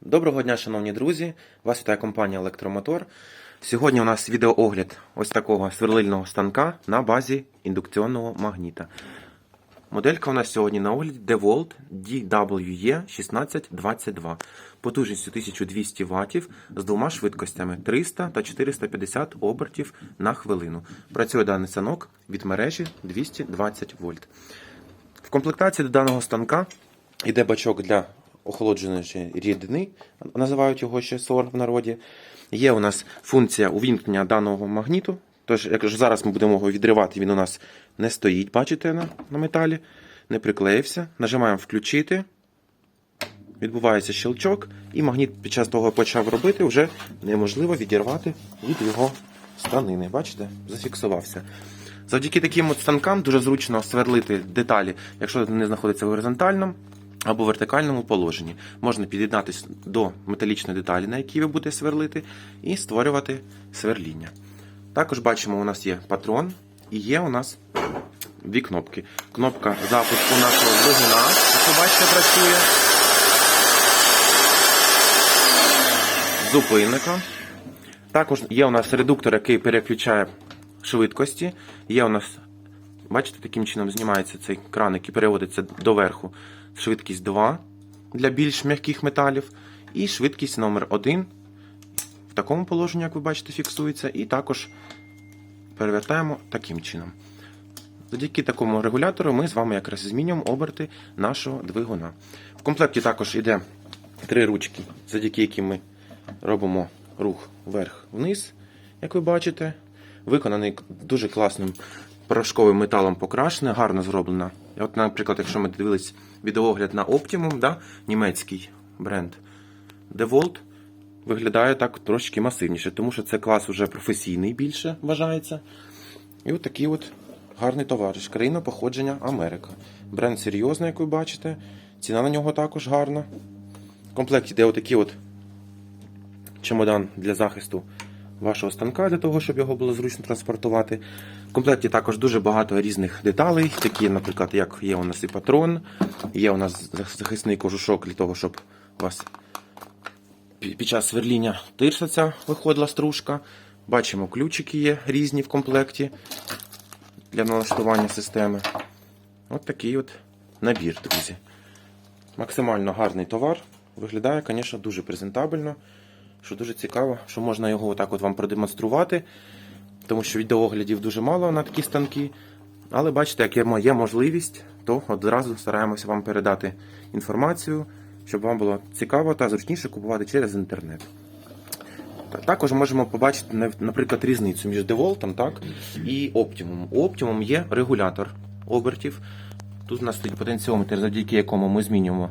Доброго дня, шановні друзі! Вас вітає компанія Електромотор. Сьогодні у нас відеоогляд ось такого сверлильного станка на базі індукційного магніта. Моделька у нас сьогодні на огляді DeWalt DWE 1622 потужністю 1200 Вт з двома швидкостями 300 та 450 обертів на хвилину. Працює даний станок від мережі 220 вольт. В комплектації до даного станка йде бачок для охолодженої рідини, називають його ще сор в народі. Є у нас функція увімкнення даного магніту. Тож, як зараз ми будемо його відривати, він у нас не стоїть, бачите, на, на металі, не приклеївся. Нажимаємо включити. Відбувається щелчок, і магніт під час того почав робити, вже неможливо відірвати від його станини. Бачите, зафіксувався. Завдяки таким от станкам дуже зручно сверлити деталі, якщо вони знаходяться в горизонтальному або вертикальному положенні. Можна під'єднатися до металічної деталі, на якій ви будете сверлити, і створювати сверління. Також бачимо, у нас є патрон і є у нас дві кнопки. Кнопка запуску нашого двигуна, як бачите, працює. Зупинника. Також є у нас редуктор, який переключає швидкості. Є у нас, бачите, таким чином знімається цей краник і переводиться доверху. Швидкість 2 для більш м'яких металів. І швидкість номер 1 в такому положенні, як ви бачите, фіксується. І також перевертаємо таким чином. Завдяки такому регулятору ми з вами якраз змінюємо оберти нашого двигуна. В комплекті також йде три ручки, завдяки яким ми робимо рух вверх-вниз, як ви бачите. Виконаний дуже класним порошковим металом покрашене, гарно зроблена. От, наприклад, якщо ми дивились відеогляд на Optimum, да, німецький бренд DeWalt, виглядає так трошки масивніше, тому що це клас вже професійний більше вважається. І от такий от гарний товариш. Країна походження Америка. Бренд серйозний, як ви бачите. Ціна на нього також гарна. В комплекті йде отакий от чемодан для захисту вашого станка, для того, щоб його було зручно транспортувати. В комплекті також дуже багато різних деталей, такі, наприклад, як є у нас і патрон, є у нас захисний кожушок для того, щоб у вас під час сверління тирсаця виходила стружка. Бачимо, ключики є різні в комплекті для налаштування системи. От такий от набір, друзі. Максимально гарний товар. Виглядає, звісно, дуже презентабельно. Що дуже цікаво, що можна його отак от вам продемонструвати, тому що відеооглядів дуже мало на такі станки. Але бачите, як є мо- можливість, то одразу стараємося вам передати інформацію, щоб вам було цікаво та зручніше купувати через інтернет. Також можемо побачити, наприклад, різницю між DeWalt так, і Optimum. У Optimum є регулятор обертів. Тут у нас стоїть потенціометр, завдяки якому ми змінюємо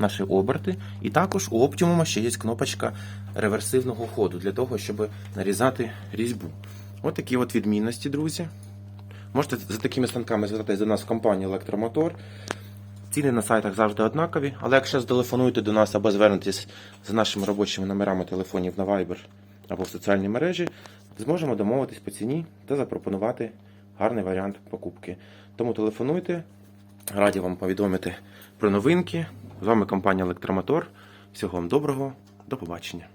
наші оберти. І також у Optimum ще є кнопочка реверсивного ходу для того, щоб нарізати різьбу. От такі от відмінності, друзі. Можете за такими станками звертатись до нас в компанію Електромотор. Ціни на сайтах завжди однакові, але якщо зателефонуєте до нас або звернетесь за нашими робочими номерами телефонів на Viber або в соціальній мережі, зможемо домовитись по ціні та запропонувати гарний варіант покупки. Тому телефонуйте, раді вам повідомити про новинки. З вами компанія Електромотор. Всього вам доброго, до побачення.